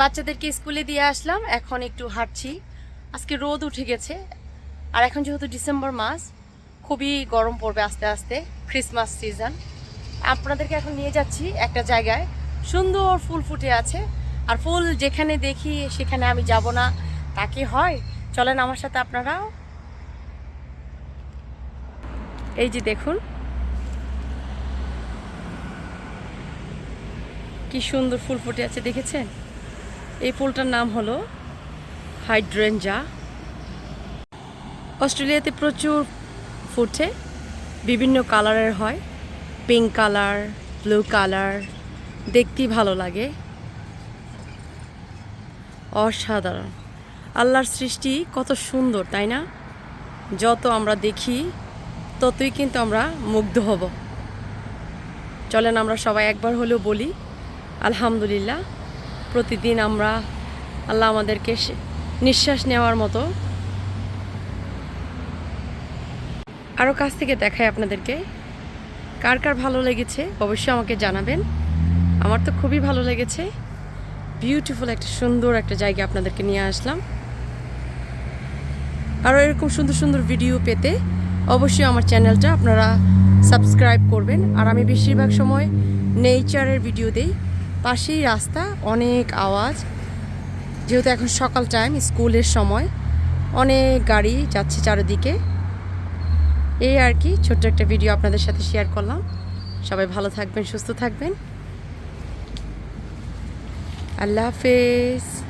বাচ্চাদেরকে স্কুলে দিয়ে আসলাম, এখন একটু হাঁটছি। আজকে রোদ উঠে গেছে, আর এখন যেহেতু ডিসেম্বর মাস, খুবই গরম পড়বে আস্তে আস্তে ক্রিসমাস সিজন আপনাদেরকে এখন নিয়ে যাচ্ছি একটা জায়গায়, সুন্দর ফুল ফুটে আছে, আর ফুল যেখানে দেখি সেখানে আমি যাব না, তা কি হয়? চলেন আমার সাথে আপনারাও। এই যে দেখুন, কি সুন্দর ফুল ফুটে আছে, দেখেছেন? এই ফুলটার নাম হলো হাইড্রেঞ্জা। অস্ট্রেলিয়াতে প্রচুর ফুটে, বিভিন্ন কালারের হয়। পিঙ্ক কালার, ব্লু কালার, দেখতেই ভালো লাগে। অসাধারণ। আল্লাহর সৃষ্টি কত সুন্দর, তাই না? যত আমরা দেখি, ততই কিন্তু আমরা মুগ্ধ হব। চলেন আমরা সবাই একবার হলেও বলি, আলহামদুলিল্লাহ। প্রতিদিন আমরা আল্লাহ আমাদেরকে নিঃশ্বাস নেওয়ার মতো আরও কাছ থেকে দেখাই আপনাদেরকে। কার কার ভালো লেগেছে অবশ্যই আমাকে জানাবেন। আমার তো খুবই ভালো লেগেছে। বিউটিফুল একটা, সুন্দর একটা জায়গা আপনাদেরকে নিয়ে আসলাম। আরও এরকম সুন্দর সুন্দর ভিডিও পেতে অবশ্যই আমার চ্যানেলটা আপনারা সাবস্ক্রাইব করবেন। আর আমি বেশিরভাগ সময় নেচারের ভিডিও দেই। পাশেই রাস্তা, অনেক আওয়াজ। যেহেতু এখন সকাল টাইম স্কুলের সময়, অনেক গাড়ি যাচ্ছে চারিদিকে। এই আর কি, ছোট্ট একটা ভিডিও আপনাদের সাথে শেয়ার করলাম। সবাই ভালো থাকবেন, সুস্থ থাকবেন। আল্লাহ হাফেজ।